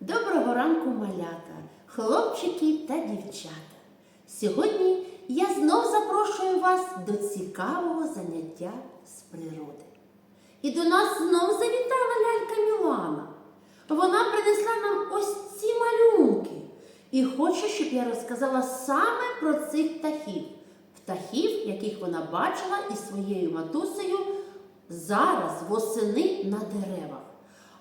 Доброго ранку, малята, хлопчики та дівчата. Сьогодні я знов запрошую вас до цікавого заняття з природи. І до нас знов завітала лялька Мілана. Вона принесла нам ось ці малюнки і хоче, щоб я розказала саме про цих птахів. Птахів, яких вона бачила із своєю матусею зараз восени на деревах.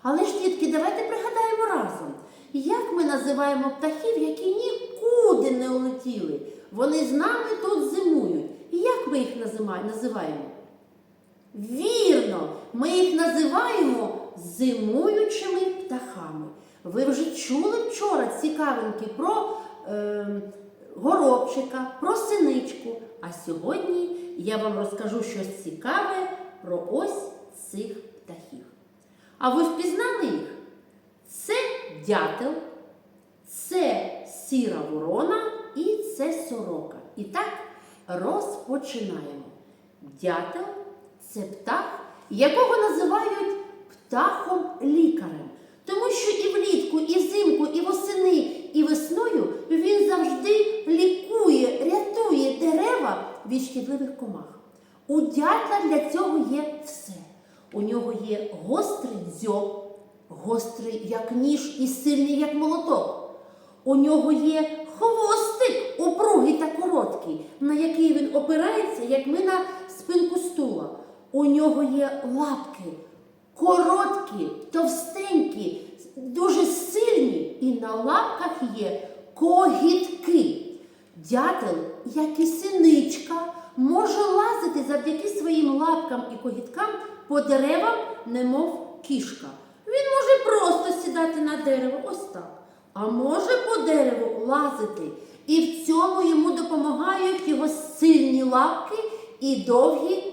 Але ж, дітки, давайте пригадаємо разом, як ми називаємо птахів, які нікуди не улетіли. Вони з нами тут зимують. Як ми їх називаємо? Вірно, ми їх називаємо зимуючими птахами. Ви вже чули вчора цікавинки про е, горобчика, про синичку. А сьогодні я вам розкажу щось цікаве про ось цих птахів. А ви впізнали їх? Це дятел, це сіра ворона і це сорока. І так розпочинаємо. Дятел це птах, якого називають птахом-лікарем. Тому що і влітку, і взимку, і восени, і весною він завжди лікує, рятує дерева від шкідливих комах. У дятла для цього є все. У нього є гострий дзьоб, гострий як ніж і сильний як молоток. У нього є хвостик упругий та короткий, на який він опирається, як ми на спинку стула. У нього є лапки короткі, товстенькі, дуже сильні, і на лапках є когітки. Дятел, як і синичка, може лазити завдяки своїм лапкам і когіткам по деревам, немов кішка. Він може просто сідати на дерево, ось так. А може по дереву лазити. І в цьому йому допомагають його сильні лапки і довгі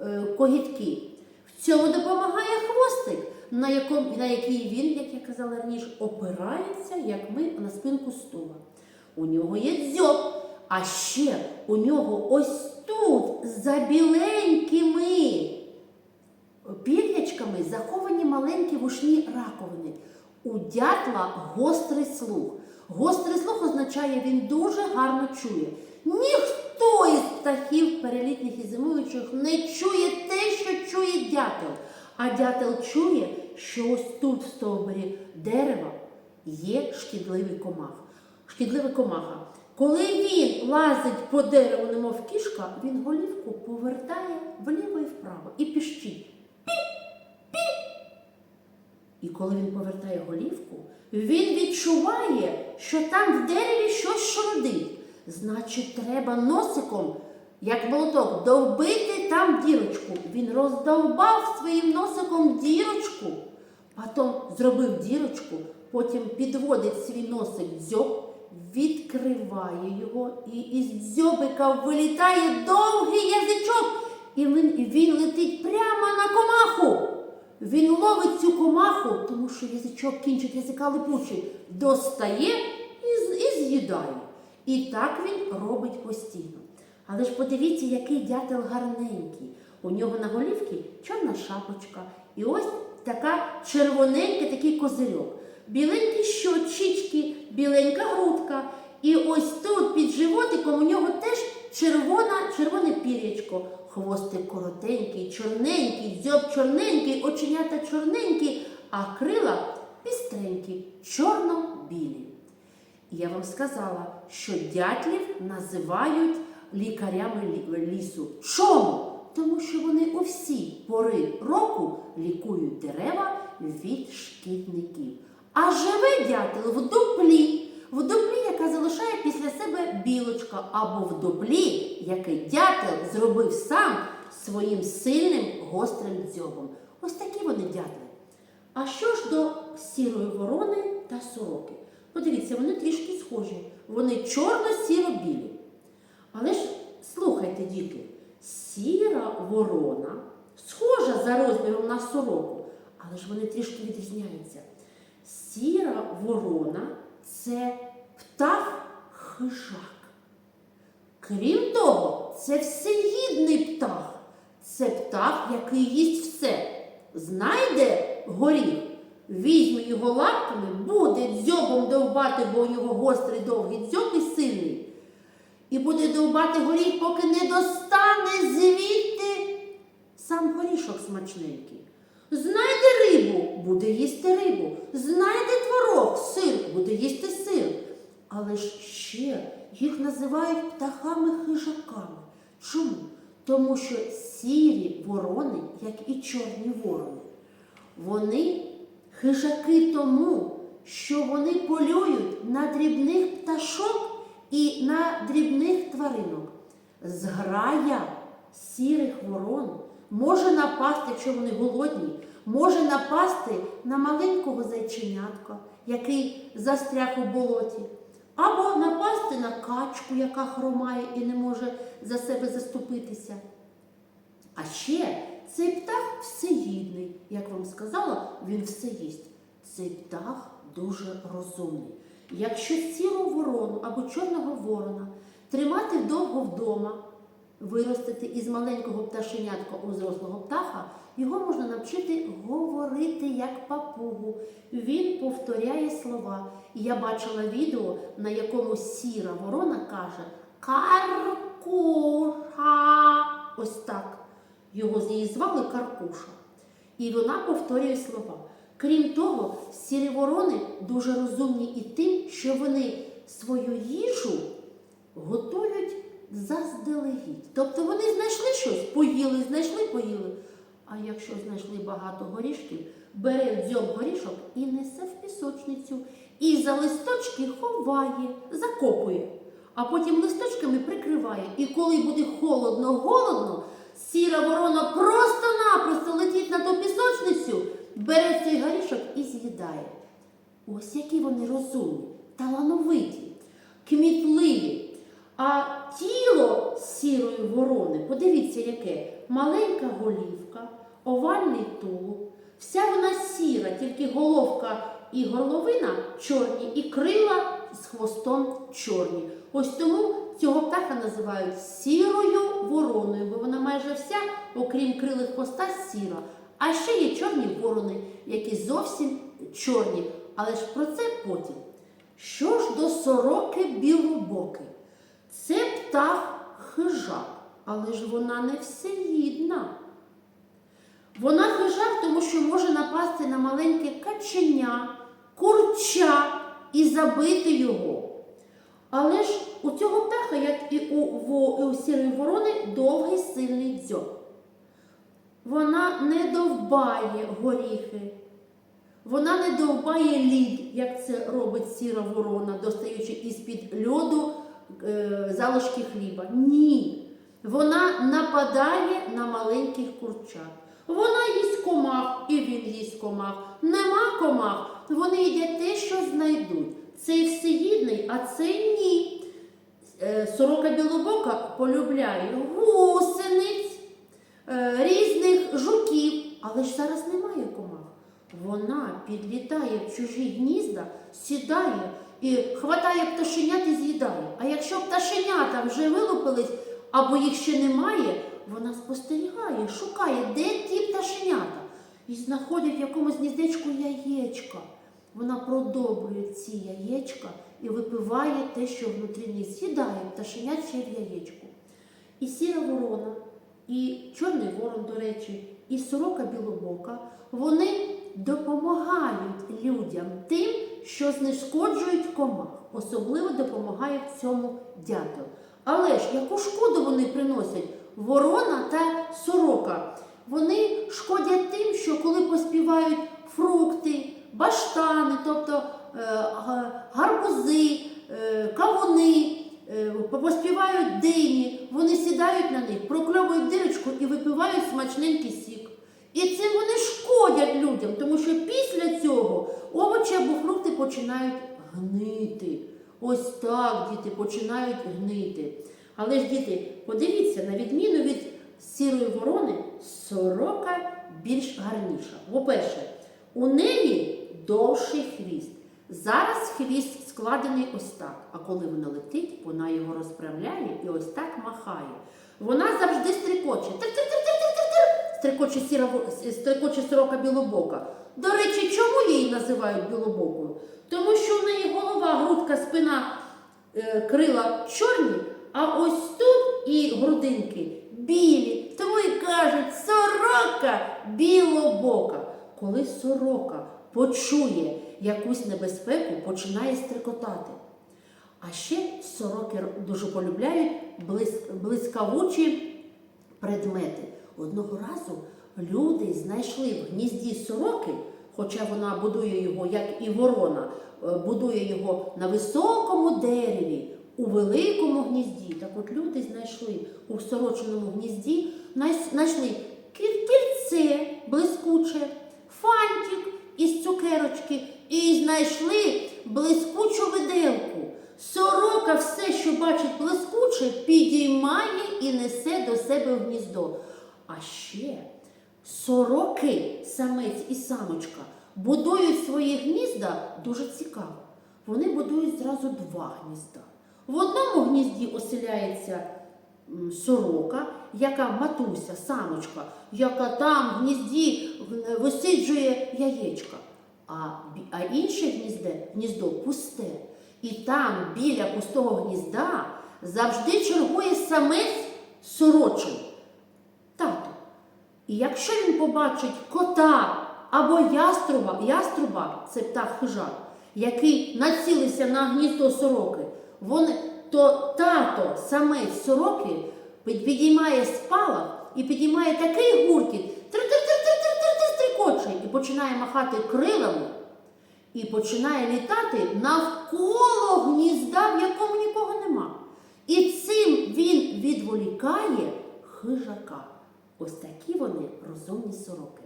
е, когітки. В цьому допомагає хвостик, на, якому, на який він, як я казала раніше, опирається, як ми на спинку стула. У нього є дзьоб, а ще у нього ось тут за біленькими пір'ячками заховані маленькі вушні раковини. У дятла гострий слух. Гострий слух означає, він дуже гарно чує. Ніхто із птахів перелітніх і зимуючих не чує те, що чує дятел. А дятел чує, що ось тут в стовбурі дерева є шкідливий комах. Шкідливий комаха. Коли він лазить по дереву, немов кішка, він голівку повертає вліво і вправо і піщить. І коли він повертає голівку, він відчуває, що там в дереві щось шурудить. Значить, треба носиком, як молоток, довбити там дірочку. Він роздовбав своїм носиком дірочку, потім зробив дірочку, потім підводить свій носик дзьоб, відкриває його, і із дзьобика вилітає довгий язичок, і він, він летить прямо на комаху. Він ловить цю комаху, тому що язичок кінчик язика липучий, достає і, і з'їдає. І так він робить постійно. Але ж подивіться, який дятел гарненький. У нього на голівці чорна шапочка. І ось така червоненький такий козирьок. Біленькі щочички, біленька грудка. І ось тут під животиком у нього теж червона, червоне пір'ячко. Хвостик коротенький, чорненький, дзьоб чорненький, оченята чорненькі, а крила пістренькі, чорно-білі. Я вам сказала, що дятлів називають лікарями лісу. Чому? Тому що вони у всі пори року лікують дерева від шкідників. А живе дятел в дуплі, в дуплі, яка залишає після себе білочка, або в дуплі, який дятел зробив сам своїм сильним гострим дзьобом. Ось такі вони дятли. А що ж до сірої ворони та сороки? Подивіться, вони трішки схожі. Вони чорно-сіро-білі. Але ж слухайте, діти, сіра ворона схожа за розміром на сороку, але ж вони трішки відрізняються. Сіра ворона це птах хижак. Крім того, це всеїдний птах. Це птах, який їсть все. Знайде горіх, візьме його лапками, буде дзьобом довбати, бо у нього гострий довгий дзьоб і сильний. І буде довбати горіх, поки не достане звідти сам горішок смачненький. Знайде рибу, буде їсти рибу. Знайде творог, сир, буде їсти сир. Але ще їх називають птахами-хижаками. Чому? Тому що сірі ворони, як і чорні ворони, вони хижаки тому, що вони полюють на дрібних пташок і на дрібних тваринок. Зграя сірих ворон може напасти, якщо вони голодні, може напасти на маленького зайченятка, який застряг у болоті, або напасти на качку, яка хромає і не може за себе заступитися. А ще цей птах всеїдний. Як вам сказала, він все їсть. Цей птах дуже розумний. Якщо сіру ворону або чорного ворона тримати довго вдома, виростити із маленького пташенятка у зрослого птаха, його можна навчити говорити як папугу. Він повторяє слова. Я бачила відео, на якому сіра ворона каже Каркуша. Ось так. Його з її звали Каркуша. І вона повторює слова. Крім того, сірі ворони дуже розумні і тим, що вони свою їжу готують заздалегідь. Тобто вони знайшли щось, поїли, знайшли, поїли. А якщо знайшли багато горішків, бере дзьоб горішок і несе в пісочницю, і за листочки ховає, закопує, а потім листочками прикриває. І коли буде холодно-голодно, сіра ворона просто-напросто летить на ту пісочницю, бере цей горішок і з'їдає. Ось які вони розумні, талановиті, кмітливі. А тіло сірої ворони, подивіться, яке маленька голівка, овальний тулуб, вся вона сіра, тільки головка і горловина чорні, і крила з хвостом чорні. Ось тому цього птаха називають сірою вороною, бо вона майже вся, окрім крили хвоста, сіра. А ще є чорні ворони, які зовсім чорні. Але ж про це потім. Що ж до сороки білобоки? Це птах хижак, але ж вона не всеїдна. Вона хижак, тому що може напасти на маленьке каченя, курча і забити його. Але ж у цього птаха, як і у, і у сірої ворони, довгий сильний дзьоб. Вона не довбає горіхи, вона не довбає лід, як це робить сіра ворона, достаючи із-під льоду залишки хліба. Ні. Вона нападає на маленьких курчат. Вона їсть комах, і він їсть комах. Нема комах, вони їдять те, що знайдуть. Цей всеїдний, а цей ні. Е, Сорока білобока полюбляє гусениць, е, різних жуків, але ж зараз немає комах. Вона підлітає в чужі гнізда, сідає і хватає пташенят і з'їдає. А якщо пташенята вже вилупились або їх ще немає, вона спостерігає, шукає, де ті пташенята. І знаходить в якомусь гніздечку яєчка. Вона продовжує ці яєчка і випиває те, що внутрі них з'їдає пташенят ще в яєчку. І сіра ворона, і чорний ворон, до речі, і сорока білобока, вони допомагають людям тим, що знешкоджують комах. Особливо допомагає в цьому дятел. Але ж яку шкоду вони приносять? Ворона та сорока. Вони шкодять тим, що коли поспівають фрукти, баштани, тобто е, гарбузи, е, кавуни, е, поспівають дині, вони сідають на них, прокльовують дирочку і випивають смачненький сік. І цим вони шкодять людям, тому що після цього овочі або фрукти починають гнити. Ось так діти починають гнити. Але ж діти, подивіться, на відміну від сірої ворони, сорока більш гарніша. По-перше, у неї довший хвіст. Зараз хвіст складений ось так, а коли вона летить, вона його розправляє і ось так махає. Вона завжди стрикоче. Стрикоче сіра, стрикоче сорока білобока. До речі, чому її називають білобокою? Тому що в неї голова, грудка, спина, е, крила чорні, а ось тут і грудинки білі. Тому і кажуть, сорока білобока. Коли сорока почує якусь небезпеку, починає стрикотати. А ще сороки дуже полюбляють блискавучі предмети. Одного разу люди знайшли в гнізді сороки, хоча вона будує його, як і ворона, е, будує його на високому дереві, у великому гнізді. Так от люди знайшли у сороченому гнізді, знайшли кільце блискуче, фантик із цукерочки і знайшли блискучу виделку. Сорока все, що бачить блискуче, підіймає і несе до себе в гніздо. А ще сороки, самець і самочка, будують свої гнізда дуже цікаво. Вони будують зразу два гнізда. В одному гнізді оселяється сорока, яка матуся, самочка, яка там в гнізді в- висиджує яєчка. А, а інше гнізде, гніздо пусте. І там біля пустого гнізда завжди чергує самець сорочин. І якщо він побачить кота або яструба, яструба це птах хижак, який націлився на гніздо сороки, вони, то тато, самець сороки, підіймає спалах і підіймає такий гуркіт, тр-тр-тр-тр-тр-тр-тр стрикоче, і починає махати крилами, і починає літати навколо гнізда, в якому нікого нема. І цим він відволікає хижака. Ось такі вони розумні сороки.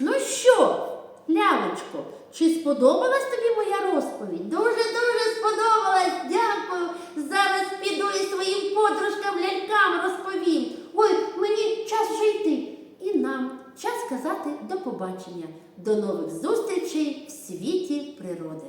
Ну що, лялечко, чи сподобалась тобі моя розповідь? Дуже-дуже сподобалась. Дякую. Зараз піду і своїм подружкам лялькам розповім. Ой, мені час вже йти. І нам час сказати до побачення. До нових зустрічей в світі природи.